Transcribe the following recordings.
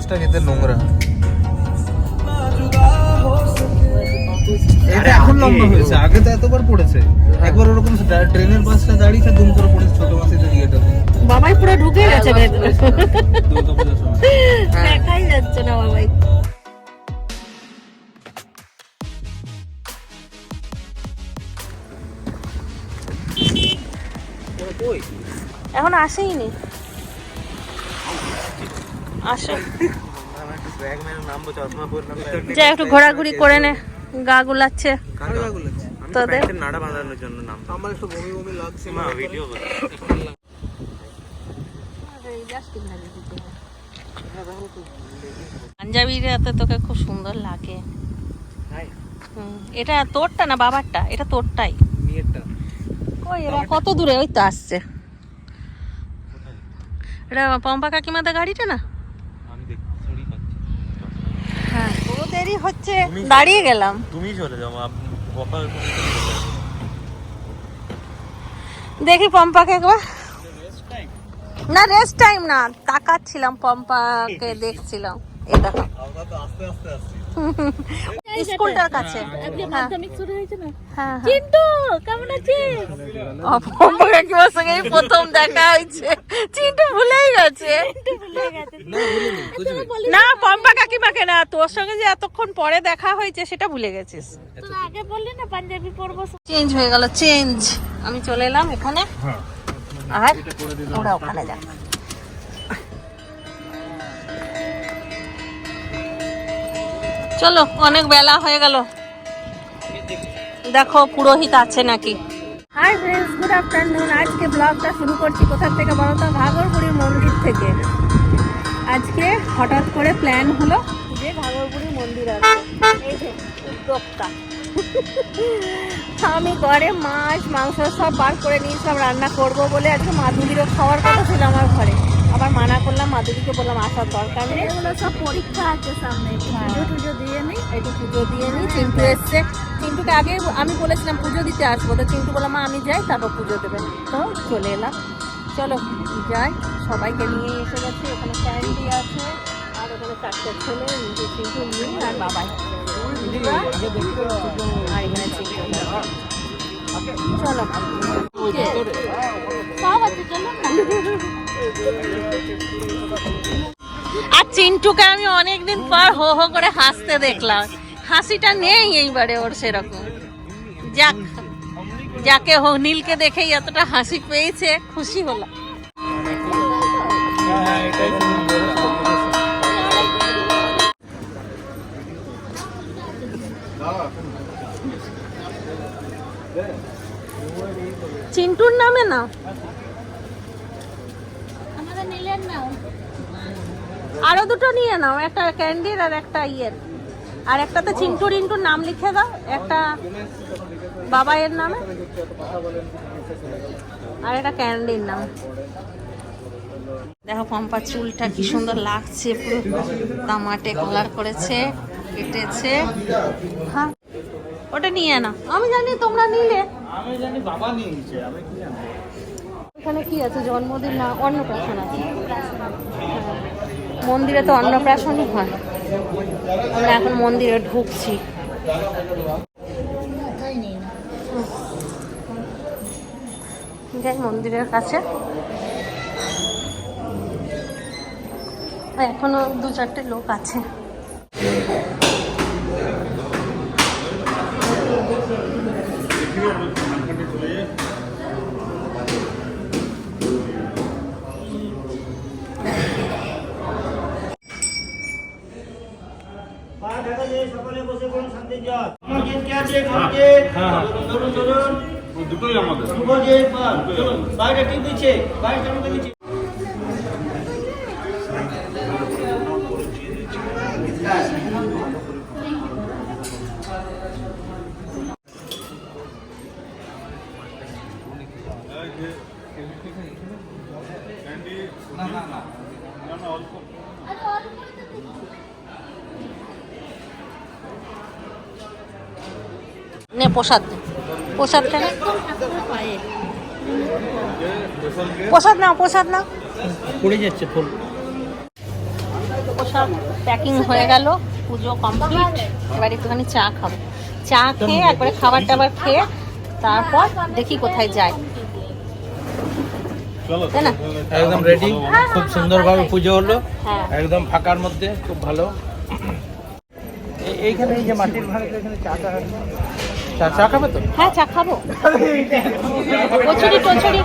মাছটা খেতে নোংরা। এটা এখন লম্বা হয়েছে। আগে তো এতবার পড়েছে। একবার ওরকম ট্রেনের বাসটা দাঁড়িয়েছে দুম করে পড়েছে ছোট মাছের ইয়েটাতে বাবাই পুরো ঢুকে গেছে ভেতরে। দুর্গা পূজার সময়। দেখাই যাচ্ছে না বাবাই। এখন আসেইনি আসে। যা একটু ঘোরাঘুরি করে নে গা গুলাচ্ছে। তোদের? নাড়া বাঁধানোর জন্য নাম আমার একটু বমি বমি লাগছে মা ভিডিও পাঞ্জাবিরাতে তোকে খুব সুন্দর লাগে। এটা তোরটা না বাবারটা? এটা তোরটাই। এরা কত দূরে? ওই তো আসছে। এটা পম্পা কাকিমাদের গাড়িটা না আমি দেখি ছড়ি পাচ্ছি হ্যাঁ হচ্ছে দাঁড়িয়ে গেলাম। তুমি চলে যাও দেখি পম্পাকে একবার। না রেস্ট টাইম না তাকাচ্ছিলাম পম্পাকে দেখছিলাম। এটা আস্তে আস্তে আসছে। স্কুলটার কাছে। আজকে হ্যাঁ। মাধ্যমিক শুরু হয়েছে না? হ্যাঁ হ্যাঁ। চিন্টু কেমন আছিস? ও, কাকিমার সঙ্গে প্রথম দেখা হয়েছে। চিন্টু ভুলেই গেছে। ভুলে না পম্পা কাকিমাকে না তোর সঙ্গে যে এতক্ষণ পরে দেখা হয়েছে সেটা ভুলে গেছিস। আগে বললি না পাঞ্জাবি পরবো। চেঞ্জ হয়ে গেল চেঞ্জ আমি চলে এলাম এখানে। আর ওরা ওখানে যাক চলো, অনেক বেলা হয়ে গেল। দেখো, পুরোহিত আছে নাকি? হাই ফ্রেন্ডস গুড আফটারনুন আজকে ব্লগটা শুরু করছি কোথা থেকে বলো তো? ঘাগরপুরি মন্দির থেকে। আজকে হঠাৎ করে প্ল্যান হলো যে ঘাগরপুরি মন্দির আছে। উদ্যোক্তা। আমি ঘরে মাছ, মাংস সব বার করে নিয়েছিলাম রান্না করব বলে আজকে মাধুরীরও খাওয়ার কথা ছিল আমার ঘরে। আবার মানা করলাম মাধুরীকে বললাম আসার দরকার নেই। এগুলো সব পরীক্ষা আছে সামনে একটু। পুজো টুজো দিয়ে নি? একটু পুজো দিয়ে নিই চিন্টু এসছে। চিন্টুকে আগে আমি বলেছিলাম পুজো দিতে আসব। তো চিন্টু বললাম মা আমি যাই তারপর পুজো দেবে। তো চলে এলাম। চলো যাই। সবাইকে নিয়ে এসে গেছি। ওখানে ক্যান্ডি আছে। আর ওখানে চারটে ছেলে নিজে চিন্টু নিয়ে আর বাবাই। আর এখানে চিন্টু। চলো। আর চিন্টুকে আমি অনেকদিন পর হো হো করে হাসতে দেখলাম। হাসিটা নেই এইবারে ওর সেরকম। যাক, যাকে হো, নীলকে দেখেই এতটা হাসি পেয়েছে, খুশি হলাম। হ্যাঁ নামে না? আরও দুটো নিয়ে নাও একটা ক্যান্ডির আর একটা ইয়ের। আর একটাতে চিন্টুর ইন্টুর নাম লিখে দাও একটা বাবা এর নামে আর একটা ক্যান্ডির নাম। দেখো পম্পা চুলটা কি সুন্দর লাগছে পুরো তামাটে কালার করেছে কেটেছে। হ্যাঁ ওটা নিয়ে নাও। আমি জানি তোমরা নিলে। আমি জানি বাবা নিয়েছে আমি কি জানি? এখানে কি আছে? জন্মদিন না, অন্নপ্রাশন আছে। হ্যাঁ। মন্দিরে তো অন্নপ্রাশনই হয়। আমরা এখন মন্দিরে ঢুকছি। যাই, মন্দিরের কাছে। এখনও দু চারটে লোক আছে দুটোই আমাদের বাইরে টিপ দিচ্ছে বাইরে টিপ দিচ্ছে। প্রসাদ। প্রসাদ কেন? প্রসাদ নাও প্রসাদ নাও। পড়ে যাচ্ছে ফুল। প্রসাদ প্যাকিং হয়ে গেল পুজো কমপ্লিট এবার একটুখানি চা খাব। চা খেয়ে একবারে খাবার টাবার খেয়ে তারপর দেখি কোথায় তাই না? একদম রেডি খুব সুন্দরভাবে পুজো হলো। হ্যাঁ। একদম ফাঁকার মধ্যে খুব ভালো। এইখানে এই যে মাটির ভাড়াটা এখানে চাটা চা চা খাবে তো? হ্যাঁ চা খাব। কচুরি টচুরি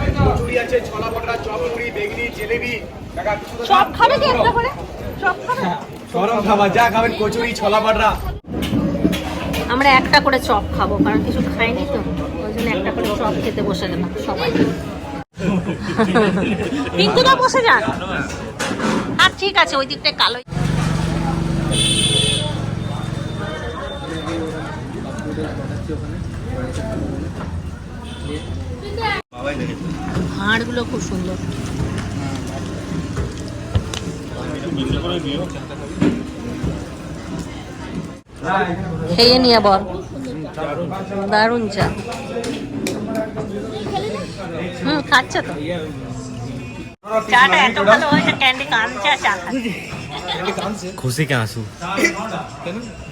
চপ খাবে কি একটা করে? চপ খাবে? গরম খাবার যা খাবেন কচুরি ছোলা পাটরা আমরা একটা করে চপ খাব কারণ কিছু খাইনি তো। ওই জন্য একটা করে চপ খেতে বসে গেলাম সবাই। পিঙ্কুদা বসে যান আর ঠিক আছে ওই দিকটায় কালো হাড়গুলো খুব সুন্দর। খেয়ে নিয়ে বল। দারুণ চা। হুম খাচ্ছে তো। চাটা এত ভালো হয়েছে ক্যান্ডি কাঁদছে চা খুশি কে আসু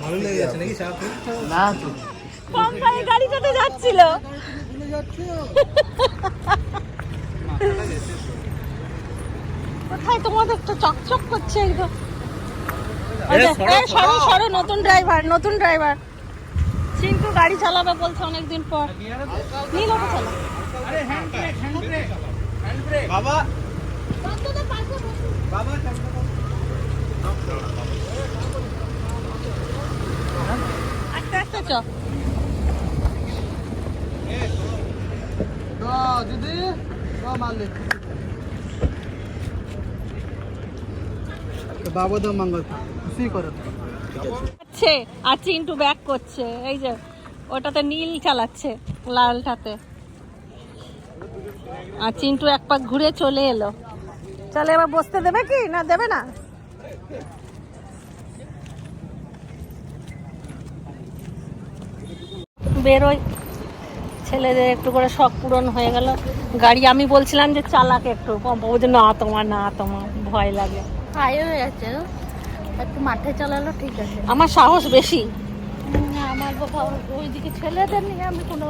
ভালো লেগে যাচ্ছে নাকি চা খেয়ে? পম্পাই গাড়িটাতে যাচ্ছিল। কোথায় তোমাদের তো চকচক করছে একদম সরো, সরো। সরো। সরো নতুন ড্রাইভার নতুন ড্রাইভার চিন্তু গাড়ি চালাবে বলছে অনেকদিন পর। নীল ওটা চালা। বাবা। বাবা আস্তে আস্তে চ দিদি মারলে বাবা তো মঙ্গল খুশি করো আর চিন্টু ব্যাক করছে। এই যে ওটাতে নীল চালাচ্ছে লালটাতে আর চিন্টু এক পাক ঘুরে চলে এলো। চলে এবার বসতে দেবে কি? না দেবে না? বেরোয়। ছেলেদের একটু করে শখ পূরণ হয়ে গেল। গাড়ি আমি বলছিলাম যে চালাক একটু বলছে না তোমার না তোমার ভয় লাগে। হাই হয়ে যাচ্ছে। একটু মাঠে চালালো ঠিক আছে। আমার সাহস বেশি। আমার বাবা ওইদিকে ছেলেদের নিয়ে আমি কোনো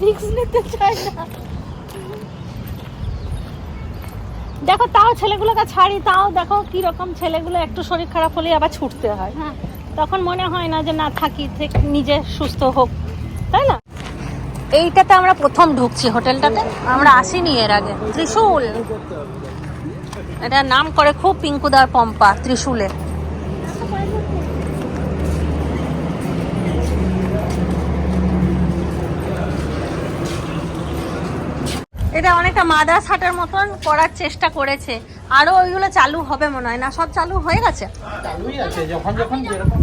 রিস্ক নিতে চাই না। দেখো তাও ছেলেগুলোকে ছাড়ি তাও দেখো কি রকম ছেলেগুলো একটু শরীর খারাপ হলে আবার ছুটতে হয়। হ্যাঁ। তখন মনে হয় না যে না থাকি থেকে নিজে সুস্থ হোক। তাই না? এইটাতে আমরা প্রথম ঢুকছি হোটেলটাতে। আমরা আসিনি এর আগে। ত্রিশূল। এটা নাম করে খুব পিঙ্কুদার পম্পা, ত্রিশূলে। এটা অনেকটা মাদ্রাস হাটের মতন করার চেষ্টা করেছে। আরও ওইগুলো চালু হবে মনে হয়। না, সব চালু হয়ে গেছে? চালুই আছে। যখন যখন যেরকম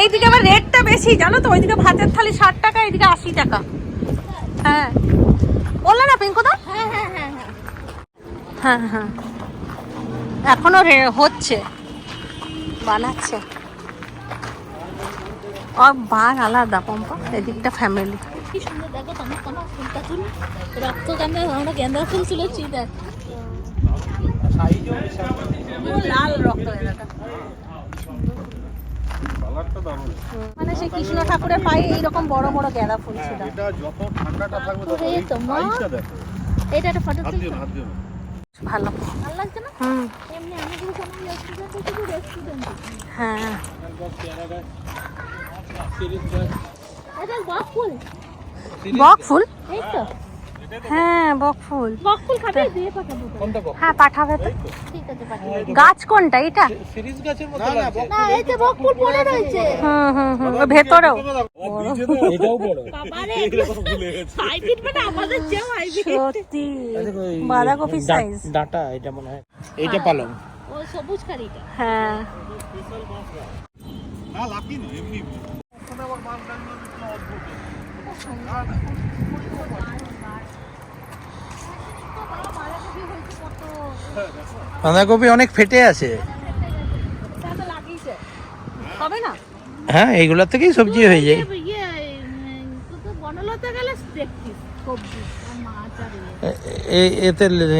এইদিকে আবার রেটটা বেশি জানো তো? ওইদিকে ভাতের থালি ষাট টাকা এইদিকে আশি টাকা। হ্যাঁ। বললে না পিঙ্কু দা? হ্যাঁ হ্যাঁ হ্যাঁ হ্যাঁ। হ্যাঁ হ্যাঁ। এখনও হচ্ছে। বানাচ্ছে। আর বার আলাদা পম্পা। এদিকটা ফ্যামিলি কি সুন্দর দেখো তোমার তোমার ফুলটা ফুল রক্ত গান্ধা আমরা গেন্দা ফুল তুলেছি দেখ। লাল রক্ত এলাকা মানে সেই কৃষ্ণ ঠাকুরের পায়ে এইরকম বড় বড় গেঁদা ফুল ছিল। এটা একটা ফটো তুলছো? ভালো। ভালো লাগছে না? হুম। এমনি আমি যদি কোনো রেস্টুরেন্টে শুধু রেস্টুরেন্ট হ্যাঁ। এটা বক ফুল। বক ফুল? এই তো। হ্যাঁ বক ফুল। বক ফুল খাবে? দিয়ে পাঠাবো কোনটা বক হ্যাঁ পাঠাবে তো। ঠিক আছে পাঠাবো গাছ কোনটা? এটা? সিরিজ গাছের মতো লাগছে। না এই ফুল পড়ে রয়েছে। হুম হুম হুম ভেতরেও। এটাও বড়। বাবারে মানে আমাদের সত্যি। বাঁধাকপি সাইজ ডাটা এটা মনে হয়। এইটা পালং। ও সবুজ কারিটা হ্যাঁ। না হ্যাঁ এইগুলোর থেকেই সবজি। হয়ে যায় ইয়ে অনেক ফেটে আছে। হ্যাঁ গেলে থেকেই সবজি হয়ে আর ইয়ে। এ- এতে লে-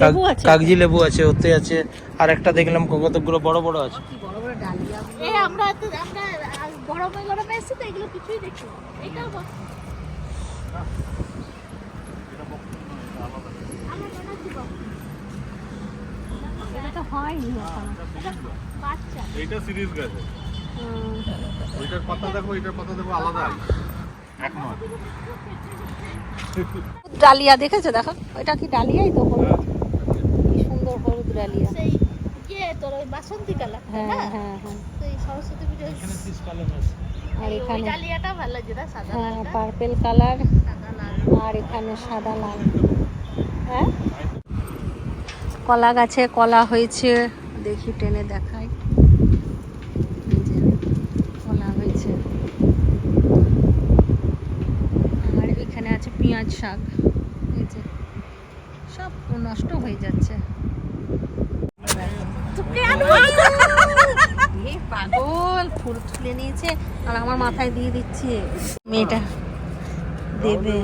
লেবু আছে? কাগজি লেবু আছে ওতে আছে আর একটা দেখলাম কতগুলো বড় বড় আছে। কি বড় বড় ডালিয়া এই আমরা তো আমরা আজ গরমে গরমে এসেছি তো এগুলো কিছুই দেখি না। এটাও বা- আমার মনে হচ্ছে বা- এটা তো হয়নি এখনও এটা সিরিজ গাছে। ওইটার পাতা দেখো পাতা দেখো আলাদা। এক নয়। ডালিয়া দেখেছ? দেখো। এটা কি ডালিয়াই তো হলুদ কি সুন্দর হলুদ ডালিয়া। সেই ইয়ে তোর ওই বাসন্তী কালার হ্যাঁ হ্যাঁ হ্যাঁ। তো এই সরস্বতী পুজো আর এখানে ডালিয়াটা ভালো লাগে যেটা সাদা হ্যাঁ লালটা পার্পেল কালার সাদা লাল। আর এখানে সাদা লাল। হ্যাঁ? কলা গাছে কলা হয়েছে। দেখি টেনে দেখাই। কলা হয়েছে। আর এখানে আছে পেঁয়াজ শাক। এই যে সব নষ্ট হয়ে যাচ্ছে। পাগল ফুল তুলে নিয়েছে আর আমার মাথায় দিয়ে দিচ্ছে। মেয়েটা দেবে।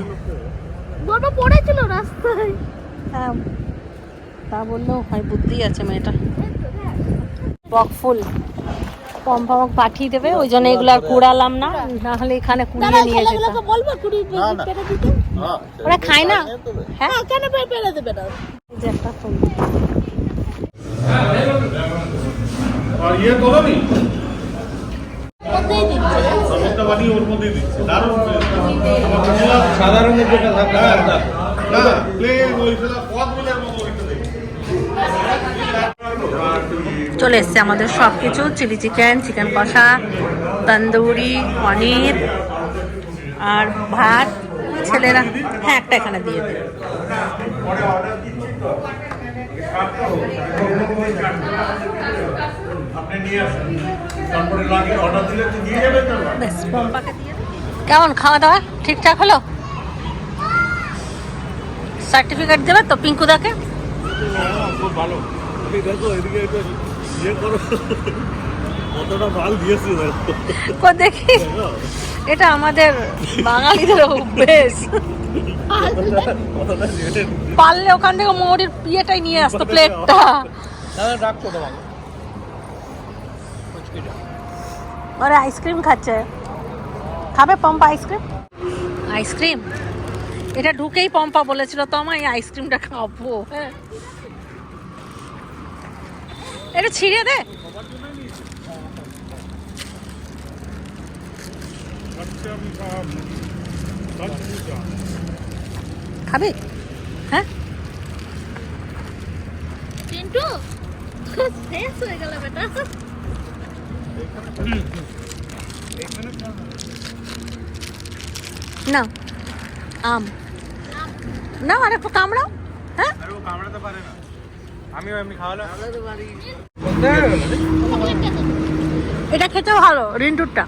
দুটো পড়েছিল রাস্তায়। হ্যাঁ তা বললেও হয় বুদ্ধি আছে মেয়েটা। বক ফুল পম্পমক পাঠিয়ে দেবে ওই জন্য এগুলো আর কুড়ালাম না না হলে এখানে কুড়িয়ে নিয়ে যেতাম। বলব কুড়ি পেরে দিতে? ওরা খায় না? হ্যাঁ কেন পেরে দেবে না? যে একটা ফুল। আর ইয়ে নি যেটা থাকে না প্লেন ওই সেটা পথ মিলের মতো ওইটা দেখি চলে এসছে আমাদের সব কিছু চিলি চিকেন চিকেন কষা তন্দুরি পনির আর ভাত। ছেলেরা হ্যাঁ একটা এখানে দিয়ে দিন আপনি নিয়ে আসেন তারপরে লাগে অর্ডার দিলে তো দিয়ে যাবেন না ব্যাস পম্পাকে দিয়ে দিন। কেমন খাওয়া দাওয়া ঠিকঠাক হলো? সার্টিফিকেট দেবে তো পিঙ্কুদাকে? খুব ভালো। দেখো। এটা আমাদের বাঙালিদের অভ্যেস। পারলে ওখান থেকে মৌরির পিয়েটাই নিয়ে আসতো প্লেটটা। ওরা আইসক্রিম খাচ্ছে। খাবে পম্পা আইসক্রিম? আইসক্রিম? এটা ঢুকেই পম্পা বলেছিল তো আমার এই আইসক্রিমটা খাব। হ্যাঁ। এটা ছিঁড়ে দে। খাবি? হ্যাঁ? চিন্টু শেষ হয়ে গেল বেটা। না আম। না আর কামড়াও। হ্যাঁ? কামড়াতে পারে না। আমিও এমনি খাওয়ালাম এটা খেতে ভালো রিন্টুরটা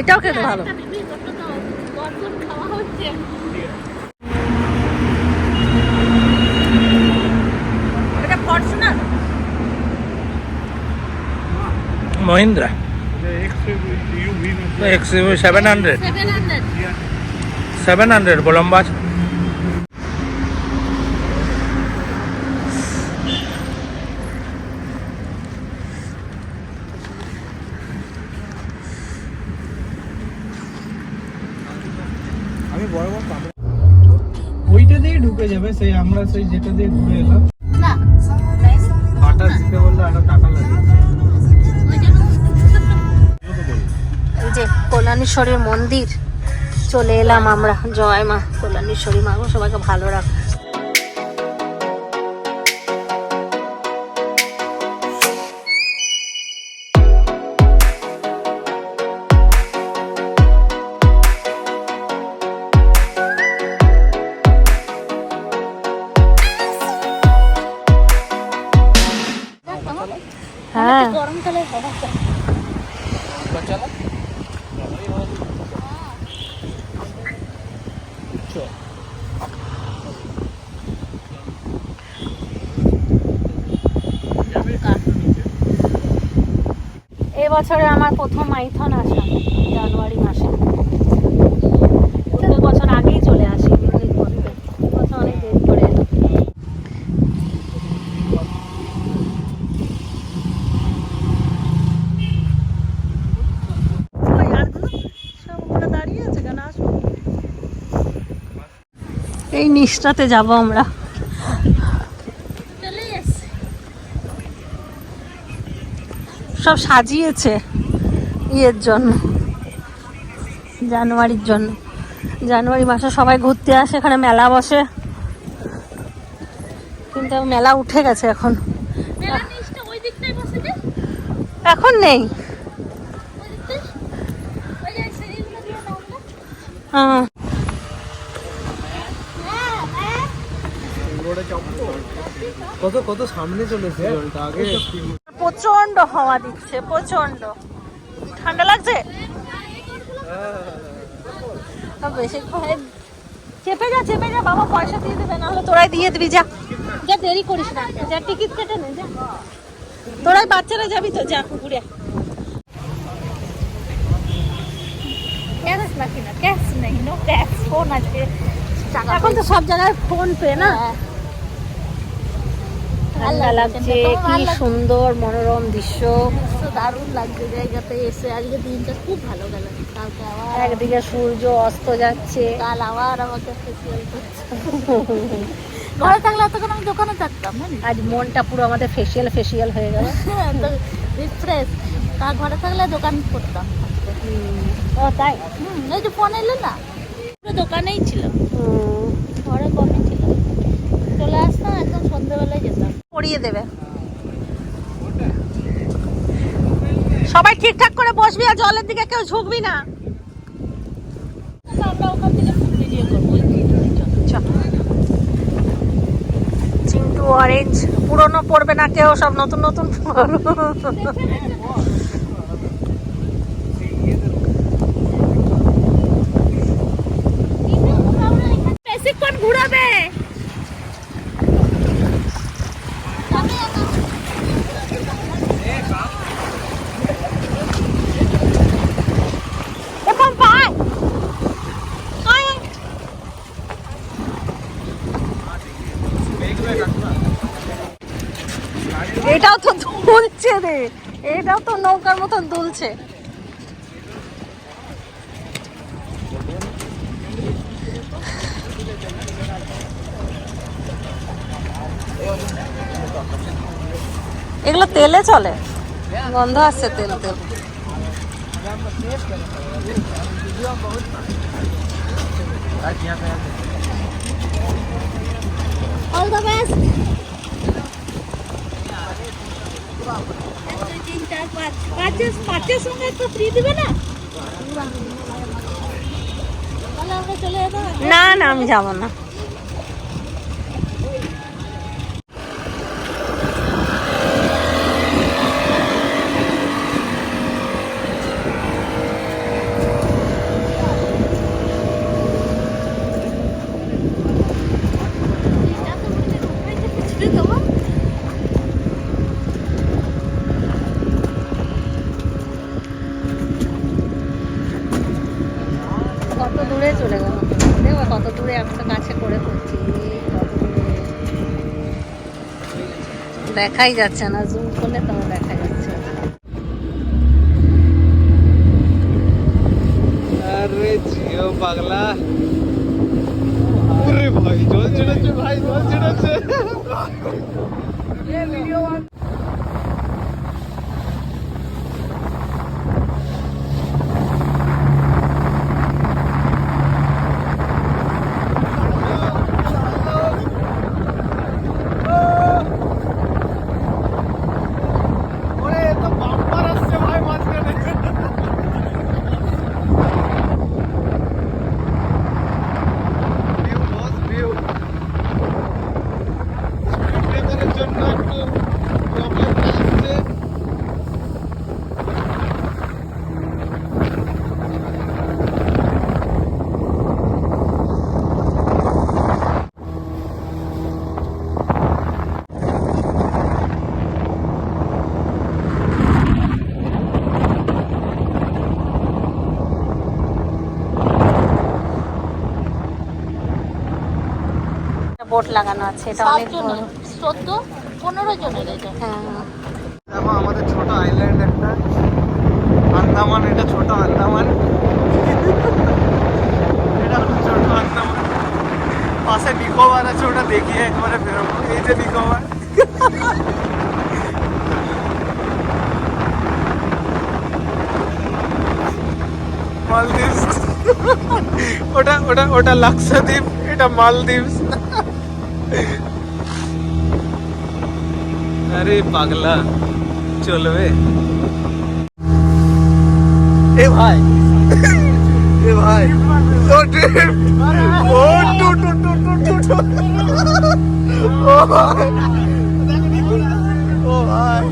এটাও খেতে ভালো। এটা Fortuner Mahindra. X UV seven hundred seven hundred seven hundred লম্বা আছে আমি বড় বড় ঢুকে যাবে, সেই আমরা সেই যেটা দিয়ে ঘুরে এলাম। আটা দিতে বললে আরও টাকা লাগে। কল্যাণেশ্বরের মন্দির, চলে এলাম আমরা। জয় মা কল্যাণেশ্বরী মা, সবাইকে ভালো রাখ। চলো এবছরে আমার প্রথম মাইথন আসা জানুয়ারি মাসে। নিচটাতে যাব আমরা। সব সাজিয়েছে ইয়ের জন্য জানুয়ারির জন্য। জানুয়ারি মাসে সবাই ঘুরতে আসে এখানে মেলা বসে। কিন্তু মেলা উঠে গেছে এখন। এখন নেই। হ্যাঁ হ্যাঁ কত কত সামনে চলেছে? জলটা আগে প্রচণ্ড হাওয়া দিচ্ছে প্রচণ্ড ঠান্ডা লাগছে? বেশি চেপে যা চেপে যা বাবা পয়সা দিয়ে দেবে নাহলে তোরাই দিয়ে দিবি যা। যা দেরি করিস না যা টিকিট কেটে নে যা। তোরাই বাচ্চারা যাবি তো যা ঘুরে ক্যাশ নাকি না ক্যাশ নেই নো ক্যাশ ফোন আছে টাকা এখন তো সব জায়গায় ফোন পে না? হ্যাঁ। ঠান্ডা লাগছে কি সুন্দর মনোরম দৃশ্য। দারুণ লাগছে জায়গাতে এসে আজকে দিনটা খুব ভালো গেল কালকে আবার একদিকে সূর্য অস্ত যাচ্ছে। কাল আবার আমাকে ফেসিয়াল করছে। ঘরে থাকলে তখন আমি দোকানে থাকতাম আজ মনটা পুরো আমাদের ফেসিয়াল ফেসিয়াল হয়ে গেল। রিফ্রেশ তা ঘরে থাকলে দোকান করতাম। ও তাই? এই যে ফোন এলো না পুরো দোকানেই ছিল। ঘরে কমই ছিল। চলে আসতাম একদম সন্ধ্যেবেলায় যেতাম। পরিয়ে দেবে। সবাই ঠিকঠাক করে বসবি আর জলের দিকে কেউ ঝুঁকবি না। চিন্টু অরেঞ্জ পুরনো পড়বে না কেউ, সব নতুন নতুন পরো। বেশিক্ষণ ঘুরাবে এখন পায় আয়। এটাও তো দুলছে রে এটাও তো নৌকার মতন দুলছে। এগুলো তেলে চলে? গন্ধ আসছে তেল তেল। অল দ্য তিন চার পাঁচ সঙ্গে তো ফ্রি দিবে না না না আমি যাব না তোমার কত দূরে চলে গেল দেখো কত দূরে একটা কাছে করে করছি কত দূরে দেখাই যাচ্ছে না জুম করলে তো দেখা যাচ্ছে আরে জিও পাগলা ওরে ভাই জল ছেড়েছে ভাই জল ছেড়েছে ওরে এ তো বাম্পার আসছে ভাই মাঝখানে ভিউ বস ভিউ ব্রেকারের জন্য একটু প্রবলেম আসছে বোট লাগানো আছে এটা অনেক বড়। চোদ্দ পনেরো জনের এটা। হ্যাঁ। দেখো আমাদের ছোট আইল্যান্ড একটা। আন্দামান এটা ছোট আন্দামান। এটা হলো ছোট আন্দামান। পাশে নিকোবার আছে ওটা দেখিয়ে একবারে বেরোবো। এই যে নিকোবার। মালদ্বীপ ওটা ওটা ওটা লাক্সাদ্বীপ এটা মালদ্বীপ আরে পাগলা চলবে এ ভাই। এ ভাই। ও ট্রিপ ও টু টু টু টু টু টু। ও ভাই। ও ভাই।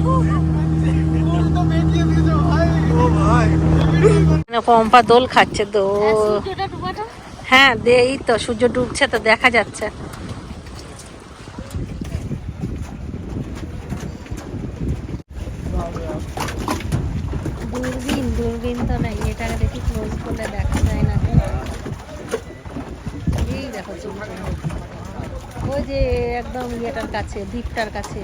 পম্পা দোল খাচ্ছে তো। হ্যাঁ দে এই তো সূর্য ডুবছে তো দেখা যাচ্ছে দূরবীন দূরবীন তো নাই এটাকে দেখি ক্লোজ করলে দেখা যায় না এই দেখো সূর্য। ওই যে একদম ইয়েটার কাছে দ্বীপটার কাছে।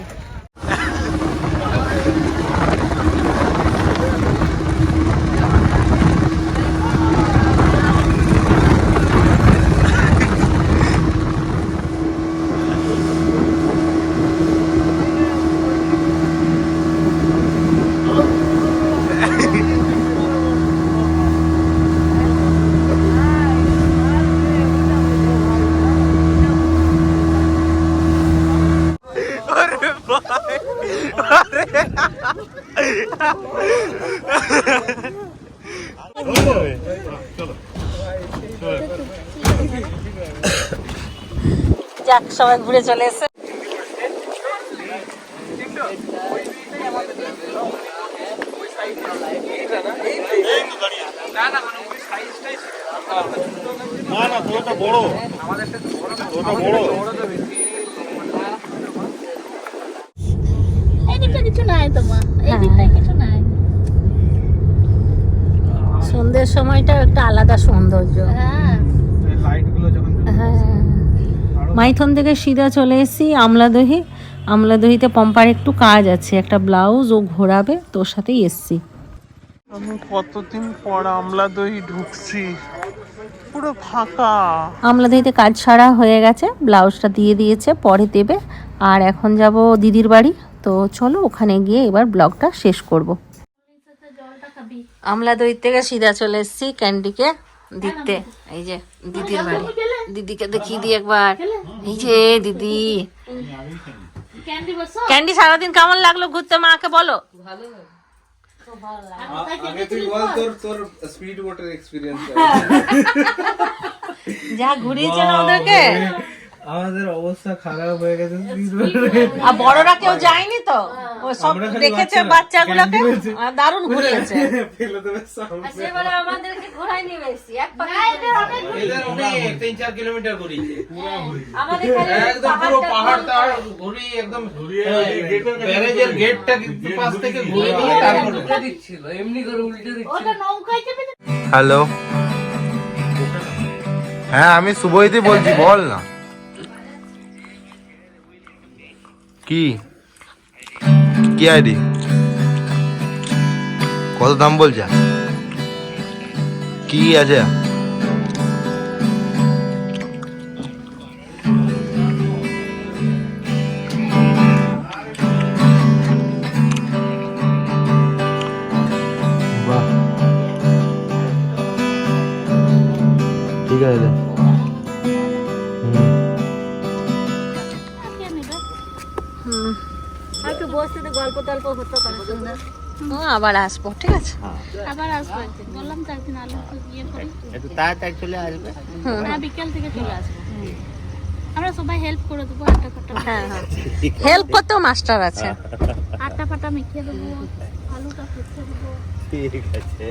সবাই ঘুরে চলে এসে। না না তোরটা বড়। তোরটা বড়। সন্ধ্যের সময়টা একটা আলাদা সৌন্দর্য। হ্যাঁ। মাইথন থেকে সিধা চলে এসেছি আমলাদহি। আমলাদহিতে পম্পার একটু কাজ আছে একটা ব্লাউজ ও ঘোরাবে তোর সাথেই এসছি। আমি কতদিন পর আমলা দই ঢুকছি? পুরো ফাঁকা। আমলাদহিতে কাজ সারা হয়ে গেছে ব্লাউজটা দিয়ে দিয়েছে পরে দেবে। আর এখন যাব দিদির বাড়ি তো চলো ওখানে গিয়ে এবার ব্লগটা শেষ করব। আমলাদহি থেকে সিধা চলে এসেছি ক্যান্ডিকে। দিতে। এই যে দিদির বাড়ি। দিদিকে দেখি দি একবার। এই যে দিদি। ক্যান্ডি বসো ক্যান্ডি সারাদিন কেমন লাগল ঘুরতে মাকে বলো? আগে তুই বল তোর তোর স্পিড বোটের এক্সপিরিয়েন্স যা ঘুরিয়েছে না ওদেরকে? আমাদের অবস্থা খারাপ হয়ে গেছে আর বড়রা কেউ যায়নি তো? ও সব দেখেছে বাচ্চাগুলোকে? আর দারুণ ঘুরিয়েছে ফেলে দেবে সামনে সেবারে আমাদেরকে ঘোরায় নিয়ে এসেছি এক অনেক তিন চার কিলোমিটার ঘুরিয়েছে। আমাদের একদম পুরো পাহাড় টাহাড় ঘুরি একদম ব্যারেজের গেটটা পাশ থেকে ঘুরে নিয়ে তারপর ওটা নৌকায় চেপে হ্যালো। হ্যাঁ আমি শুভইতি বলছি বল না। কি? কি আইডি কত দাম বলছে? কি আছে? আবার আসব ঠিক আছে? আবার আসব একদিন। বললাম তো একদিন আলু ইয়ে করি। একটু তাড়াতাড়ি চলে আসবে। না বিকেল থেকে চলে আসব। আমরা সবাই হেল্প করে দেবো আটা ফাটা হ্যাঁ হ্যাঁ। হেল্প করতেও মাস্টার আছে। আটা ফাটা মেখে দেবো আলুটা ফেটে দেবো। ঠিক আছে।